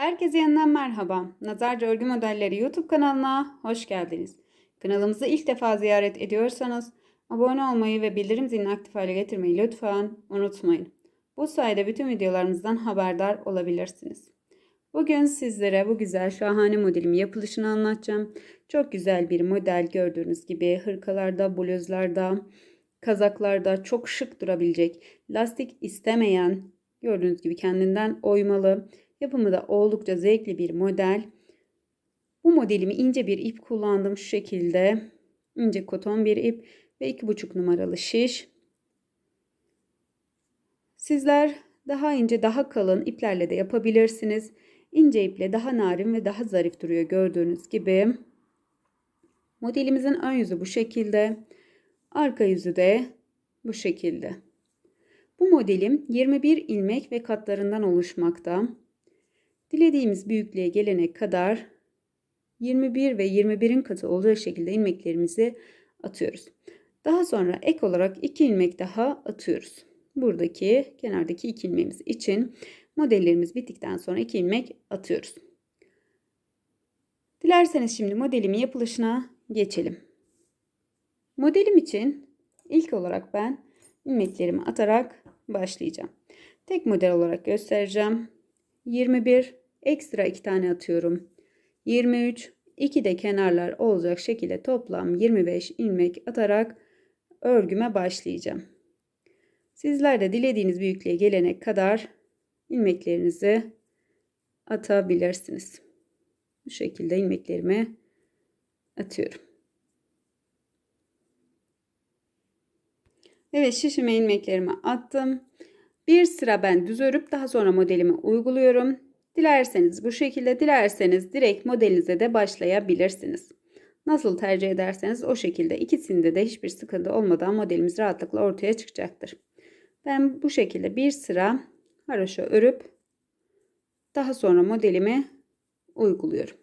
Herkese yeniden merhaba. Nazarca Örgü Modelleri YouTube kanalına hoş geldiniz. Kanalımızı ilk defa ziyaret ediyorsanız abone olmayı ve bildirim zilini aktif hale getirmeyi lütfen unutmayın. Bu sayede bütün videolarımızdan haberdar olabilirsiniz. Bugün sizlere bu güzel şahane modelimi yapılışını anlatacağım. Çok güzel bir model gördüğünüz gibi hırkalarda, bluzlarda, kazaklarda çok şık durabilecek, lastik istemeyen, gördüğünüz gibi kendinden oymalı, Yapımı da oldukça zevkli bir model. Bu modelimi ince bir ip kullandım şu şekilde. İnce koton bir ip ve 2,5 numaralı şiş. Sizler daha ince daha kalın iplerle de yapabilirsiniz. İnce iple daha narin ve daha zarif duruyor gördüğünüz gibi. Modelimizin ön yüzü bu şekilde. Arka yüzü de bu şekilde. Bu modelim 21 ilmek ve katlarından oluşmakta. Dilediğimiz büyüklüğe gelene kadar 21 ve 21'in katı olacak şekilde ilmeklerimizi atıyoruz. Daha sonra ek olarak 2 ilmek daha atıyoruz. Buradaki kenardaki 2 ilmeğimiz için modellerimiz bittikten sonra 2 ilmek atıyoruz. Dilerseniz şimdi modelimin yapılışına geçelim. Modelim için ilk olarak ben ilmeklerimi atarak başlayacağım. Tek model olarak göstereceğim. 21 Ekstra 2 tane atıyorum. 23. 2 de kenarlar olacak şekilde toplam 25 ilmek atarak örgüme başlayacağım. Sizler de dilediğiniz büyüklüğe gelene kadar ilmeklerinizi atabilirsiniz. Bu şekilde ilmeklerimi atıyorum. Evet şişime ilmeklerimi attım. Bir sıra ben düz örüp daha sonra modelimi uyguluyorum. Dilerseniz bu şekilde, dilerseniz direkt modelinize de başlayabilirsiniz. Nasıl tercih ederseniz o şekilde ikisinde de hiçbir sıkıntı olmadan modelimiz rahatlıkla ortaya çıkacaktır. Ben bu şekilde bir sıra haroşa örüp daha sonra modelimi uyguluyorum.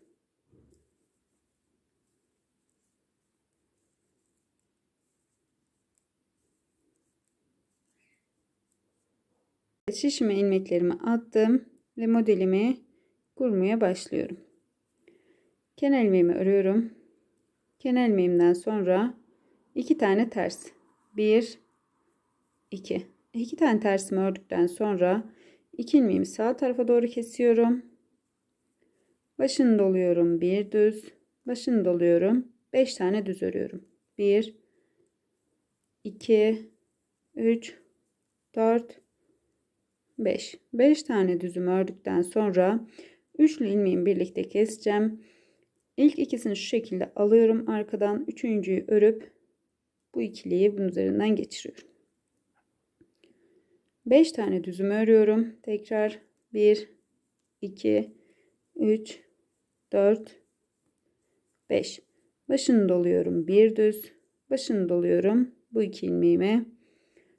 Şişime ilmeklerimi attım ve modelimi kurmaya başlıyorum. Kenar ilmeğimi örüyorum. Kenar ilmeğimden sonra iki tane ters. Bir, iki. İki tane tersimi ördükten sonra iki ilmeğimi sağ tarafa doğru kesiyorum. Başını doluyorum. Bir düz. Başını doluyorum. Beş tane düz örüyorum. Bir, iki, üç, dört, 5. 5 tane düzüm ördükten sonra üçlü ilmeğimi birlikte keseceğim. İlk ikisini şu şekilde alıyorum arkadan. Üçüncüyü örüp bu ikiliyi bunun üzerinden geçiriyorum. 5 tane düzüm örüyorum. Tekrar 1, 2, 3, 4, 5. Başını doluyorum. Bir düz. Başını doluyorum. Bu iki ilmeğimi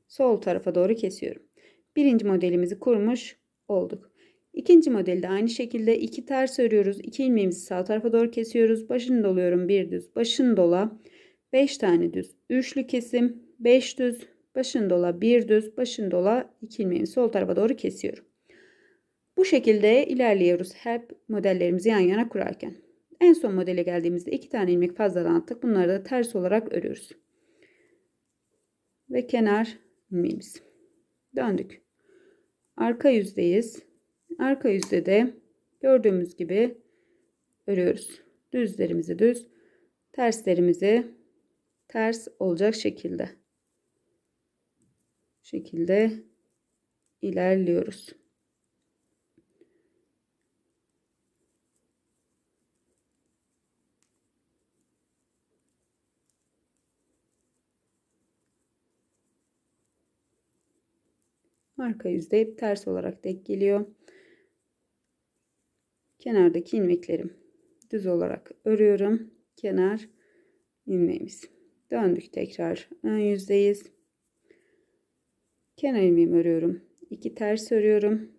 sol tarafa doğru kesiyorum birinci modelimizi kurmuş olduk. İkinci modelde aynı şekilde iki ters örüyoruz. İki ilmeğimizi sağ tarafa doğru kesiyoruz. Başını doluyorum bir düz. Başını dola. 5 tane düz. Üçlü kesim. 5 düz. Başını dola bir düz. Başını dola iki ilmeğimi sol tarafa doğru kesiyorum. Bu şekilde ilerliyoruz hep modellerimizi yan yana kurarken. En son modele geldiğimizde iki tane ilmek fazladan attık. Bunları da ters olarak örüyoruz. Ve kenar ilmeğimiz. Döndük arka yüzdeyiz. Arka yüzde de gördüğümüz gibi örüyoruz. Düzlerimizi düz, terslerimizi ters olacak şekilde. Şekilde ilerliyoruz. Arka yüzde hep ters olarak denk geliyor. Kenardaki ilmeklerim düz olarak örüyorum. Kenar ilmeğimiz. Döndük tekrar ön yüzdeyiz. Kenar ilmeğimi örüyorum. İki ters örüyorum.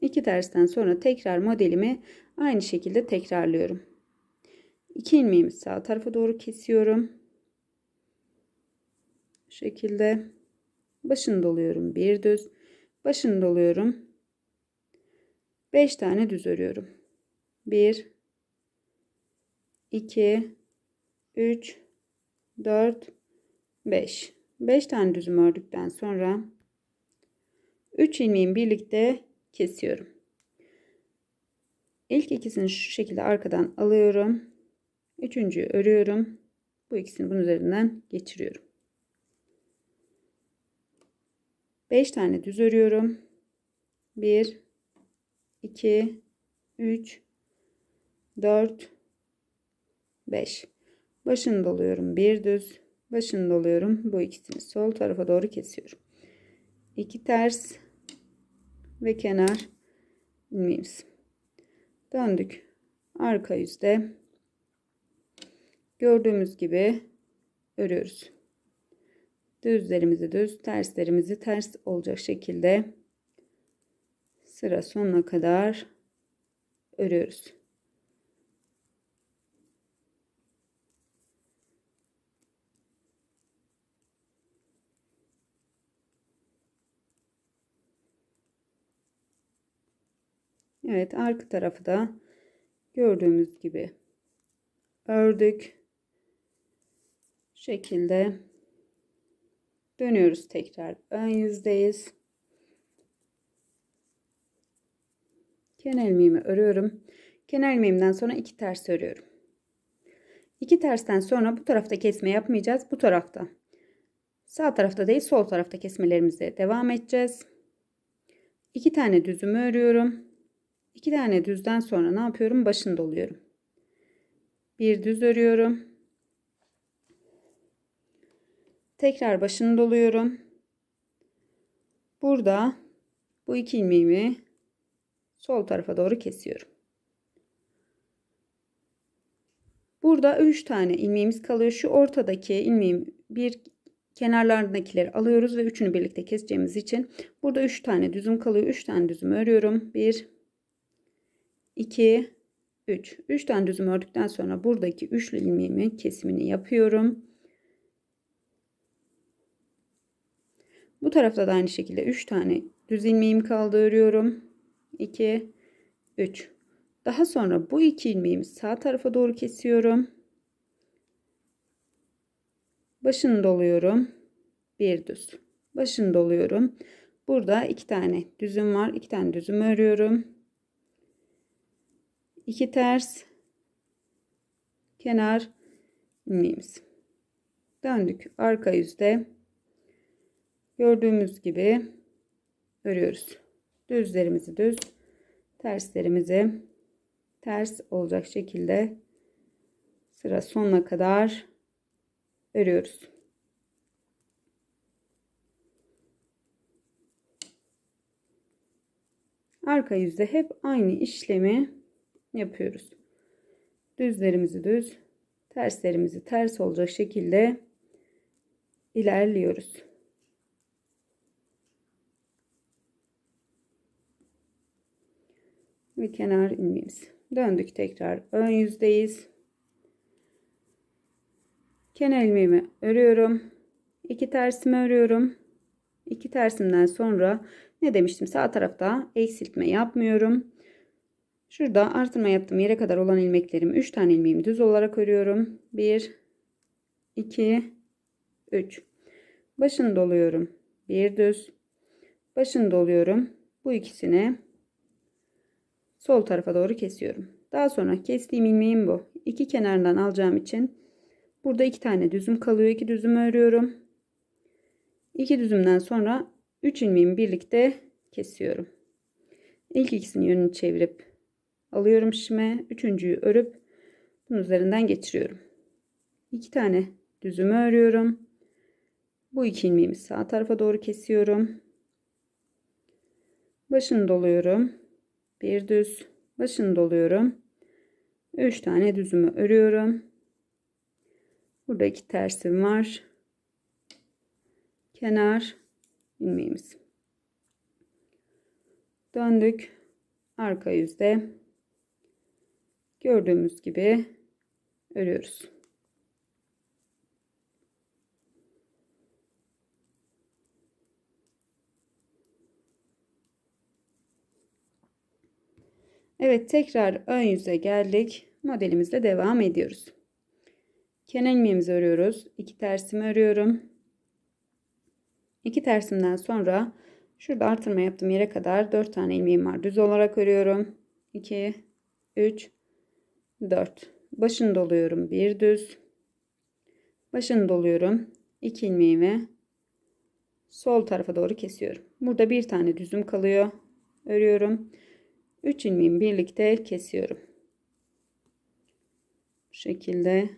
İki tersten sonra tekrar modelimi aynı şekilde tekrarlıyorum. İki ilmeğimi sağ tarafa doğru kesiyorum. Bu şekilde başını doluyorum bir düz başını doluyorum. 5 tane düz örüyorum. 1 2 3 4 5 5 tane düzüm ördükten sonra 3 ilmeğin birlikte kesiyorum. İlk ikisini şu şekilde arkadan alıyorum. Üçüncüyü örüyorum. Bu ikisini bunun üzerinden geçiriyorum. 5 tane düz örüyorum. 1 2 3 4 5 başını doluyorum. Bir düz başını doluyorum. Bu ikisini sol tarafa doğru kesiyorum. 2 ters ve kenar ilmeğimiz. Döndük. Arka yüzde gördüğümüz gibi örüyoruz. Düzlerimizi düz, terslerimizi ters olacak şekilde sıra sonuna kadar örüyoruz. Evet arka tarafı da gördüğümüz gibi ördük. şekilde dönüyoruz tekrar ön yüzdeyiz. Kenar ilmeğimi örüyorum. Kenar ilmeğimden sonra iki ters örüyorum. İki tersten sonra bu tarafta kesme yapmayacağız. Bu tarafta. Sağ tarafta değil sol tarafta kesmelerimize devam edeceğiz. İki tane düzümü örüyorum. İki tane düzden sonra ne yapıyorum? Başını doluyorum. Bir düz örüyorum. Tekrar başını doluyorum. Burada bu iki ilmeğimi sol tarafa doğru kesiyorum. Burada 3 tane ilmeğimiz kalıyor. Şu ortadaki ilmeğim bir kenarlarındakileri alıyoruz ve üçünü birlikte keseceğimiz için burada 3 tane düzüm kalıyor. 3 tane düzüm örüyorum. 1 2 3 3 tane düzüm ördükten sonra buradaki üçlü ilmeğimin kesimini yapıyorum. Bu tarafta da aynı şekilde 3 tane düz ilmeğim kaldı örüyorum. 2 3 daha sonra bu iki ilmeğimi sağ tarafa doğru kesiyorum. Başını doluyorum. Bir düz. Başını doluyorum. Burada iki tane düzüm var. iki tane düzüm örüyorum. 2 ters kenar ilmeğimiz. Döndük arka yüzde gördüğümüz gibi örüyoruz. Düzlerimizi düz, terslerimizi ters olacak şekilde sıra sonuna kadar örüyoruz. Arka yüzde hep aynı işlemi yapıyoruz. Düzlerimizi düz, terslerimizi ters olacak şekilde ilerliyoruz. Ve kenar ilmeğimiz. Döndük tekrar ön yüzdeyiz. Kenar ilmeğimi örüyorum. İki tersimi örüyorum. İki tersimden sonra ne demiştim sağ tarafta eksiltme yapmıyorum. Şurada artırma yaptığım yere kadar olan ilmeklerimi 3 tane ilmeğimi düz olarak örüyorum. 1 2 3 başını doluyorum. Bir düz başını doluyorum. Bu ikisini sol tarafa doğru kesiyorum. Daha sonra kestiğim ilmeğim bu. İki kenarından alacağım için burada iki tane düzüm kalıyor. İki düzüm örüyorum. İki düzümden sonra 3 ilmeğimi birlikte kesiyorum. İlk ikisini yönünü çevirip alıyorum şişime. Üçüncüyü örüp bunun üzerinden geçiriyorum. İki tane düzümü örüyorum. Bu iki ilmeğimi sağ tarafa doğru kesiyorum. Başını doluyorum. Bir düz. Başını doluyorum. Üç tane düzümü örüyorum. Burada iki tersim var. Kenar ilmeğimiz. Döndük. Arka yüzde gördüğümüz gibi örüyoruz. Evet tekrar ön yüze geldik. Modelimizle devam ediyoruz. Kenar ilmeğimizi örüyoruz. 2 tersimi örüyorum. 2 tersimden sonra şurada artırma yaptığım yere kadar 4 tane ilmeğim var. Düz olarak örüyorum. 2 3 4 başını doluyorum. 1 düz. Başını doluyorum. 2 ilmeğimi sol tarafa doğru kesiyorum. Burada bir tane düzüm kalıyor. Örüyorum. 3 ilmeğimi birlikte kesiyorum. Bu şekilde.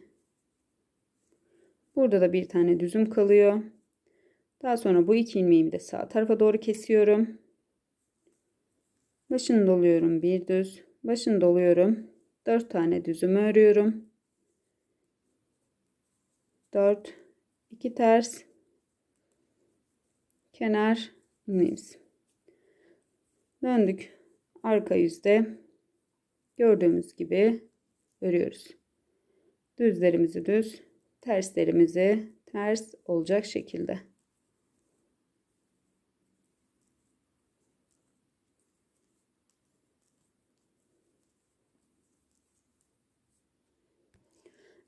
Burada da bir tane düzüm kalıyor. Daha sonra bu iki ilmeğimi de sağ tarafa doğru kesiyorum. Başını doluyorum bir düz. Başını doluyorum. 4 tane düzümü örüyorum. 4 2 ters kenar ilmeğimiz. Döndük. Arka yüzde gördüğümüz gibi örüyoruz. Düzlerimizi düz, terslerimizi ters olacak şekilde.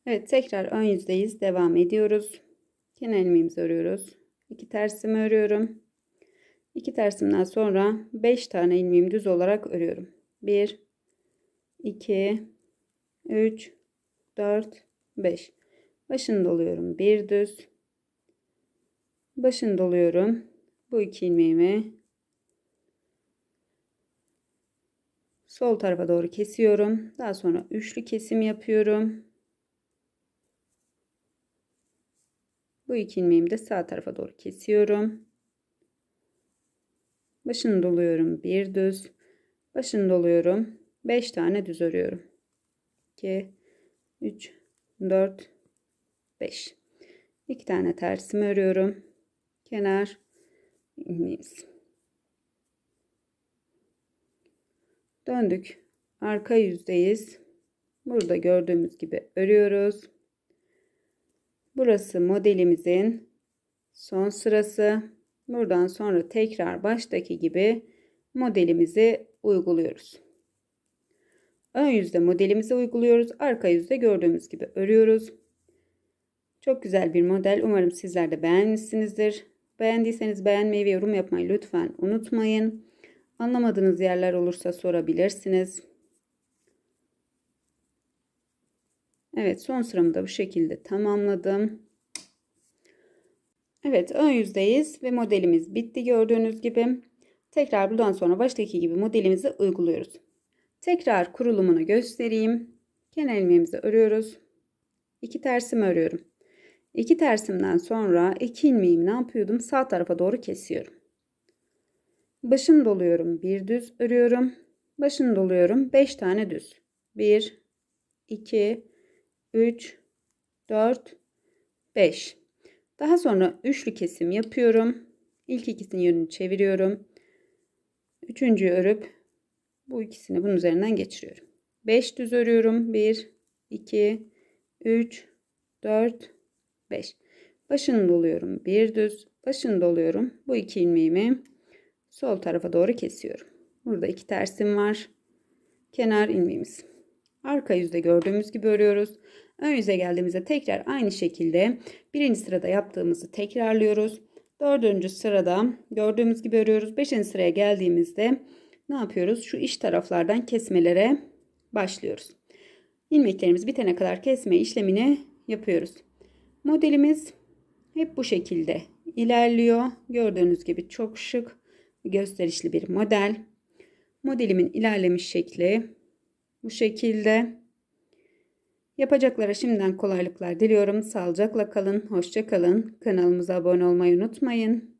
Evet tekrar ön yüzdeyiz. Devam ediyoruz. Kenar ilmeğimizi örüyoruz. İki tersimi örüyorum. İki tersimden sonra 5 tane ilmeğimi düz olarak örüyorum. 1 2 3 4 5 başını doluyorum. Bir düz başını doluyorum. Bu iki ilmeğimi sol tarafa doğru kesiyorum. Daha sonra üçlü kesim yapıyorum. Bu iki ilmeğimi de sağ tarafa doğru kesiyorum. Başını doluyorum. Bir düz. Başını doluyorum. 5 tane düz örüyorum. 2 3 4 5 2 tane tersimi örüyorum. Kenar ilmeğimiz. Döndük. Arka yüzdeyiz. Burada gördüğümüz gibi örüyoruz. Burası modelimizin son sırası. Buradan sonra tekrar baştaki gibi modelimizi uyguluyoruz. Ön yüzde modelimizi uyguluyoruz. Arka yüzde gördüğümüz gibi örüyoruz. Çok güzel bir model. Umarım sizler de beğenmişsinizdir. Beğendiyseniz beğenmeyi ve yorum yapmayı lütfen unutmayın. Anlamadığınız yerler olursa sorabilirsiniz. Evet son sıramı da bu şekilde tamamladım. Evet ön yüzdeyiz ve modelimiz bitti gördüğünüz gibi. Tekrar buradan sonra baştaki gibi modelimizi uyguluyoruz. Tekrar kurulumunu göstereyim. Kenar ilmeğimizi örüyoruz. İki tersimi örüyorum. İki tersimden sonra iki ilmeğimi ne yapıyordum? Sağ tarafa doğru kesiyorum. Başını doluyorum. Bir düz örüyorum. Başını doluyorum. Beş tane düz. Bir, iki, üç, dört, beş. Daha sonra üçlü kesim yapıyorum. İlk ikisinin yönünü çeviriyorum. Üçüncüyü örüp bu ikisini bunun üzerinden geçiriyorum. 5 düz örüyorum. 1, 2, 3, 4, 5. Başını doluyorum. Bir düz. Başını doluyorum. Bu iki ilmeğimi sol tarafa doğru kesiyorum. Burada iki tersim var. Kenar ilmeğimiz. Arka yüzde gördüğümüz gibi örüyoruz. Ön yüze geldiğimizde tekrar aynı şekilde birinci sırada yaptığımızı tekrarlıyoruz. Dördüncü sırada gördüğümüz gibi örüyoruz. Beşinci sıraya geldiğimizde ne yapıyoruz? Şu iç taraflardan kesmelere başlıyoruz. İlmeklerimiz bitene kadar kesme işlemini yapıyoruz. Modelimiz hep bu şekilde ilerliyor. Gördüğünüz gibi çok şık, gösterişli bir model. Modelimin ilerlemiş şekli bu şekilde. Yapacaklara şimdiden kolaylıklar diliyorum. Sağlıcakla kalın, hoşça kalın. Kanalımıza abone olmayı unutmayın.